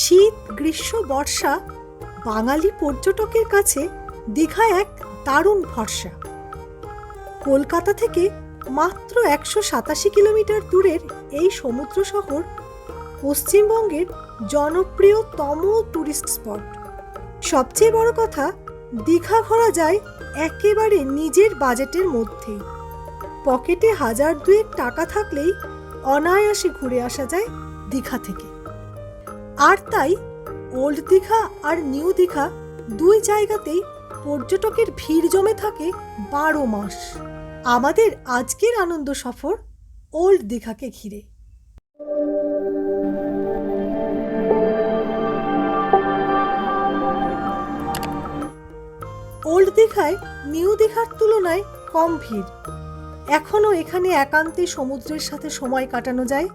শীত, গ্রীষ্ম, বর্ষা, বাঙালি পর্যটকের কাছে দীঘা এক দারুণ ভরসা। কলকাতা থেকে মাত্র একশো সাতাশি কিলোমিটার দূরের এই সমুদ্র শহর পশ্চিমবঙ্গের জনপ্রিয়তম টুরিস্ট স্পট সবচেয়ে বড় কথা, দীঘা ঘোরা যায় একেবারে নিজের বাজেটের মধ্যেই। পকেটে হাজার দুয়েক টাকা থাকলেই অনায়াসে ঘুরে আসা যায় দীঘা থেকে। আর তাই ওল্ড দীঘা আর নিউ দীঘা দুই জায়গাতেই পর্যটকের ভিড় জমে থাকে বারো মাস। আমাদের আজকের আনন্দ সফর ওল্ড দীঘাকে ঘিরে। ওল্ড দীঘায় নিউ দীঘার তুলনায় কম ভিড়। এখনও এখানে একান্তে সমুদ্রের সাথে সময় কাটানো যায়।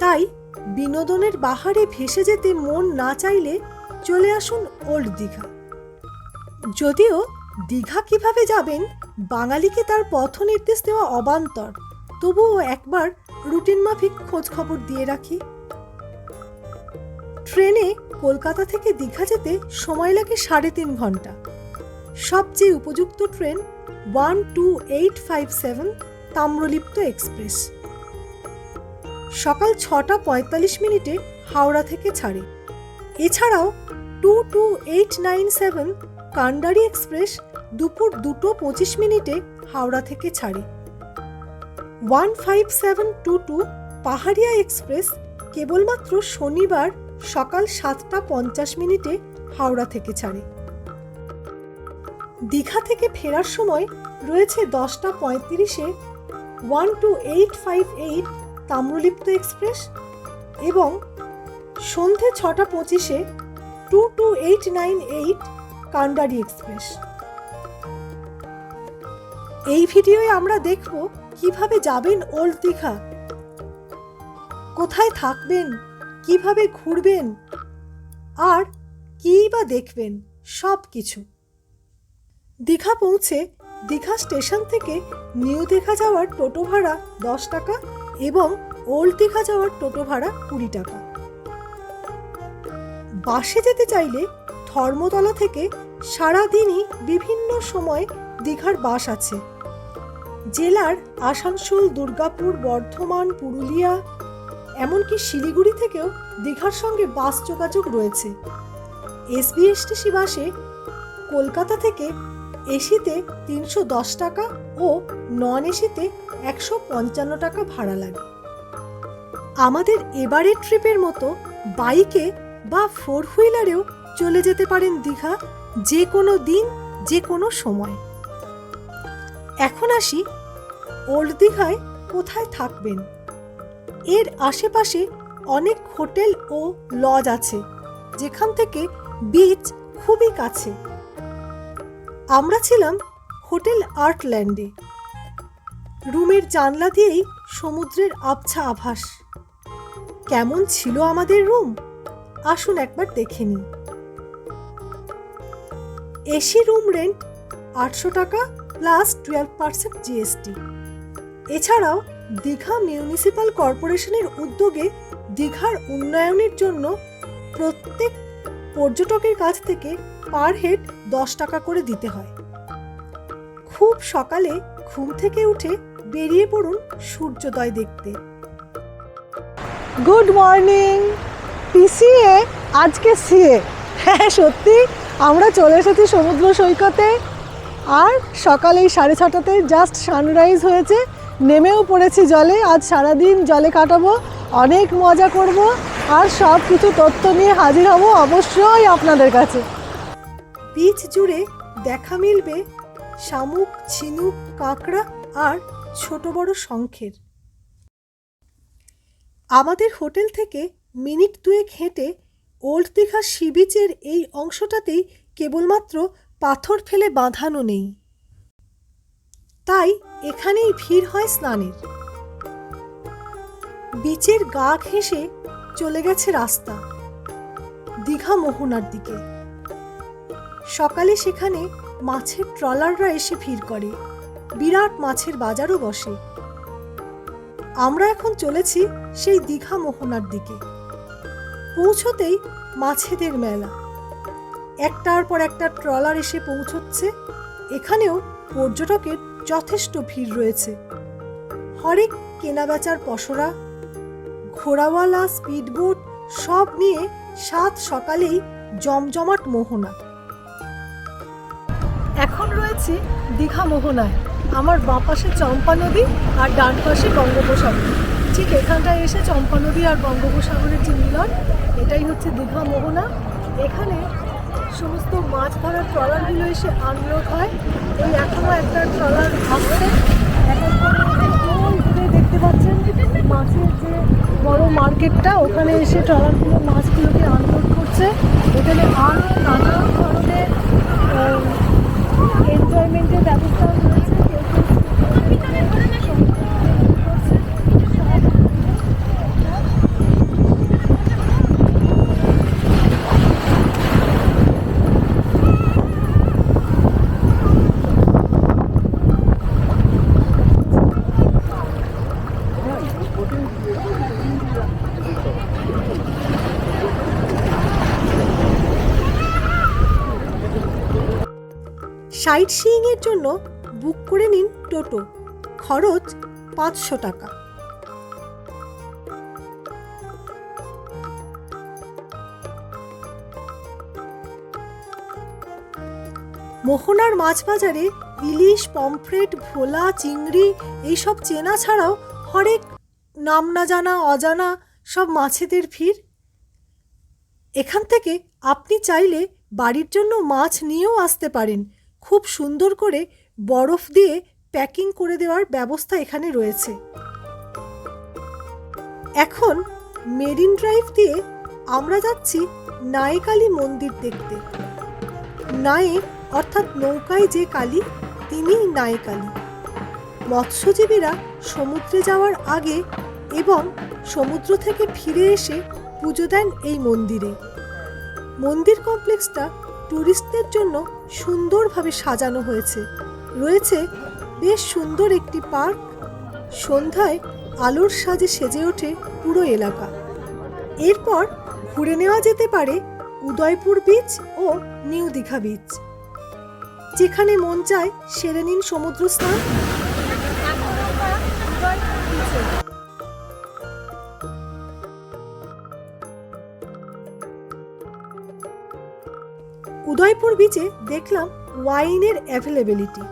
তাই বিনোদনের বাহারে ভেসে যেতে মন না চাইলে চলে আসুন ওল্ড দীঘা। যদিও দীঘা কীভাবে যাবেন, বাঙালিকে তার পথ নির্দেশ দেওয়া অবান্তর। তবুও একবার রুটিন মাফিক খোঁজ খবর দিয়ে রাখি। ট্রেনে কলকাতা থেকে দীঘা যেতে সময় লাগে সাড়ে তিন ঘণ্টা। সবচেয়ে উপযুক্ত train one two eight five seven Tamralipta express. সকাল ছটা পঁয়তাল্লিশ মিনিটে হাওড়া থেকে ছাড়ে। এছাড়াও two two eight nine seven Kandari express দুপুর দুটো পঁচিশ মিনিটে হাওড়া থেকে ছাড়ে। One five seven two two Paharia express কেবলমাত্র শনিবার সকাল সাতটা পঞ্চাশ মিনিটে হাওড়া থেকে ছাড়ে। দীঘা থেকে ফেরার সময় রয়েছে দশটা পঁয়ত্রিশে। One two eight five eight Tamralipta express এবং সন্ধে ছটা পঁচিশে two two eight nine eight Kandari express. এই ভিডিওয়ে আমরা দেখব কীভাবে যাবেন ওল্ড দীঘা, কোথায় থাকবেন, কীভাবে ঘুরবেন, আর কী বা দেখবেন, সব কিছু। দীঘা পৌঁছে দীঘা স্টেশন থেকে নিউ দীঘা যাওয়ার টোটো ভাড়া দশ টাকা এবং ওল্ড দীঘা যাওয়ার টোটো ভাড়া কুড়ি টাকা। বাসে যেতে চাইলে ধর্মতলা থেকে সারাদিনই বিভিন্ন সময় দীঘার বাস আছে। জেলার আসানসোল, দুর্গাপুর, বর্ধমান, পুরুলিয়া, এমনকি শিলিগুড়ি থেকেও দীঘার সঙ্গে বাস যোগাযোগ রয়েছে। এসবিএসটিসি বাসে কলকাতা থেকে এসিতে তিনশো দশ টাকা ও নন এসিতে একশো পঞ্চান্ন টাকা ভাড়া লাগে। আমাদের এবারের ট্রিপের মতো বাইকে বা ফোর হুইলারেও চলে যেতে পারেন দীঘা যে কোনো দিন, যে কোনো সময়। এখন আসি ওল্ড দীঘায় কোথায় থাকবেন। এর আশেপাশে অনেক হোটেল ও লজ আছে, যেখান থেকে বিচ খুবই কাছে। আমরা ছিলাম হোটেল আর্টল্যান্ডে। রুমের জানলা দিয়েই সমুদ্রের আবছা আভাস। কেমন ছিল আমাদের রুম? আসুন একবার দেখে নিই। এসি রুম রেন্ট আটশো টাকা প্লাস টুয়েলভ পার্সেন্ট জিএসটি। এছাড়াও দীঘা মিউনিসিপ্যাল কর্পোরেশনের উদ্যোগে দীঘার উন্নয়নের জন্য প্রত্যেক পর্যটকের কাছ থেকে পার হেড দশ টাকা করে দিতে হয়। খুব সকালে ঘুম থেকে উঠে বেরিয়ে পড়ুন সূর্যোদয় দেখতে। Good morning. পিসিএ, আজকে সিএ। হ্যাঁ সত্যি, আমরা চলে এসেছি সমুদ্র সৈকতে। আর সকাল এই সাড়ে ছটাতে জাস্ট সানরাইজ হয়েছে। নেমেও পড়েছি জলে। আজ সারাদিন জলে কাটাবো, অনেক মজা করব, আর সব কিছু তথ্য নিয়ে হাজির হব অবশ্যই আপনাদের কাছে। বীচ জুড়ে দেখা মিলবে শামুক, ঝিনুক, কাঁকড়া আর ছোট বড় শঙ্খের। আমাদের হোটেল থেকে মিনিট দুয়েক হেঁটে ওল্ড দীঘা সি বিচের এই অংশটাতেই কেবলমাত্র পাথর ফেলে বাঁধানো নেই। তাই এখানেই ভিড় হয় স্নানের। বিচের গা ঘেঁষে চলে গেছে রাস্তা, দীঘা মোহনার দিকে। সকালে সেখানে মাছের ট্রলাররা এসে ভিড় করে। বিরাট মাছের বাজারও বসে। আমরা এখন চলেছি সেই দীঘা মোহনার দিকে। পৌঁছতেই মাছেদের মেলা। একটার পর একটা ট্রলার এসে পৌঁছচ্ছে। এখানেও পর্যটকের যথেষ্ট ভিড় রয়েছে। হরেক কেনাবেচার পসরা ঘোড়াওয়ালা, স্পিডবোট সব নিয়ে সাত সকালেই জমজমাট মোহনা। এখন রয়েছে দীঘা মোহনায়। আমার বাঁ পাশে চম্পা নদী আর ডান পাশে বঙ্গোপসাগর। ঠিক এখানটায় এসে চম্পা নদী আর বঙ্গোপসাগরের যে মিলন, এটাই হচ্ছে দীঘা মোহনা। এখানে সমস্ত মাছ ধরার ট্রলারগুলো এসে আনলোড হয়। এই এখনও একটা ট্রলার আসছে দেখতে পাচ্ছেন মাছের যে বড় মার্কেটটা, ওখানে এসে ট্রলারগুলো, মাছগুলোকে আনলোড করছে। এখানে আরও নানা ধরনের এনজয়মেন্টের ব্যবস্থা রয়েছে কেউ কেউ করছে। সাইট সিইংয়ের জন্য বুক করে নিন টোটো। খরচ পাঁচশো টাকা। মোহনার মাছ বাজারে ইলিশ, পমফ্রেট, ভোলা, চিংড়ি এইসব চেনা ছাড়াও হরেক নাম না জানা, অজানা সব মাছেদের ভিড়। এখান থেকে আপনি চাইলে বাড়ির জন্য মাছ নিয়েও আসতে পারেন। খুব সুন্দর করে বরফ দিয়ে প্যাকিং করে দেওয়ার ব্যবস্থা এখানে রয়েছে। এখন মেরিন ড্রাইভ দিয়ে আমরা যাচ্ছি নায়কালী মন্দির দেখতে। নায়েক অর্থাৎ নৌকায় যে কালী তিনি নায়কালী মৎস্যজীবীরা সমুদ্রে যাওয়ার আগে এবং সমুদ্র থেকে ফিরে এসে পুজো দেন এই মন্দিরে। মন্দির কমপ্লেক্সটা ট্যুরিস্টদের জন্য সুন্দরভাবে সাজানো হয়েছে। রয়েছে বেশ সুন্দর একটি পার্ক। সন্ধ্যায় আলোর সাজে সেজে ওঠে পুরো এলাকা। এরপর ঘুরে নেওয়া যেতে পারে উদয়পুর বিচ ও নিউ দীঘা বিচ যেখানে মন চায় সেরে নিন সমুদ্র স্নান উদয়পুর বিচে দেখলাম ওয়াইনের অ্যাভেলেবিলিটি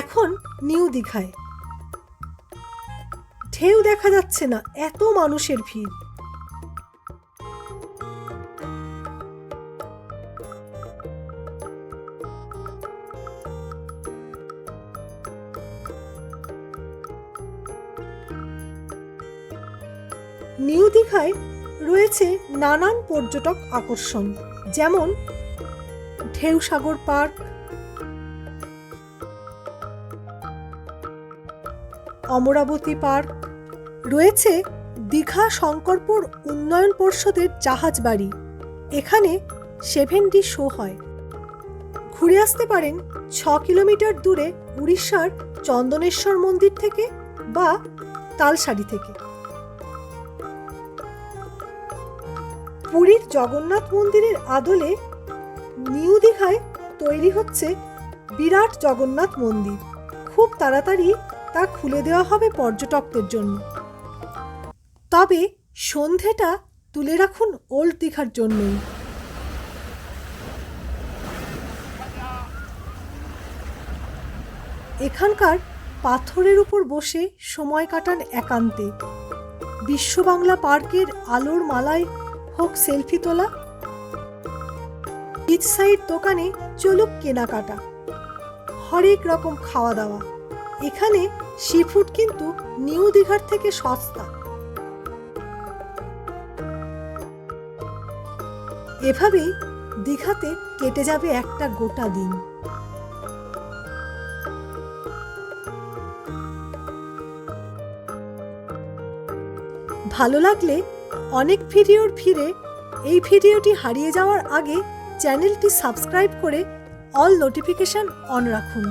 এখন নিউ দীঘায়। ঢেউ দেখা যাচ্ছে না, এত মানুষের ভিড়। নিউ দীঘায় রয়েছে নানান পর্যটক আকর্ষণ, যেমন ঢেউসাগর পার্ক, অমরাবতী পার্ক, রয়েছে দীঘা শঙ্করপুর উন্নয়ন পর্ষদের জাহাজ বাড়ি, এখানে সেভেন ডি শো হয়। ঘুরে আসতে পারেন ছ কিলোমিটার দূরে উড়িষ্যার চন্দনেশ্বর মন্দির থেকে বা তালসারি থেকে। পুরীর জগন্নাথ মন্দিরের আদলে নিউ দীঘায় তৈরি হচ্ছে বিরাট জগন্নাথ মন্দির। খুব তাড়াতাড়ি তা খুলে দেওয়া হবে পর্যটকদের জন্য। তবে সন্ধেটা তুলে রাখুন ওল্ড দীঘার জন্যই। এখানকার পাথরের উপর বসে সময় কাটান একান্তে। বিশ্ব বাংলা পার্কের আলোর মালায় হোক সেলফি তোলা। বিচ সাইড দোকানে চলুক কেনাকাটা। হরেক রকম খাওয়া দাওয়া এখানে সি ফুড কিন্তু নিউ দীঘার থেকে সস্তা। এভাবেই দীঘাতে কেটে যাবে একটা গোটা দিন। ভালো লাগলে অনেক ভিডিওর ফিরে এই ভিডিওটি হারিয়ে যাওয়ার আগে চ্যানেলটি সাবস্ক্রাইব করে অল নোটিফিকেশান অন রাখুন।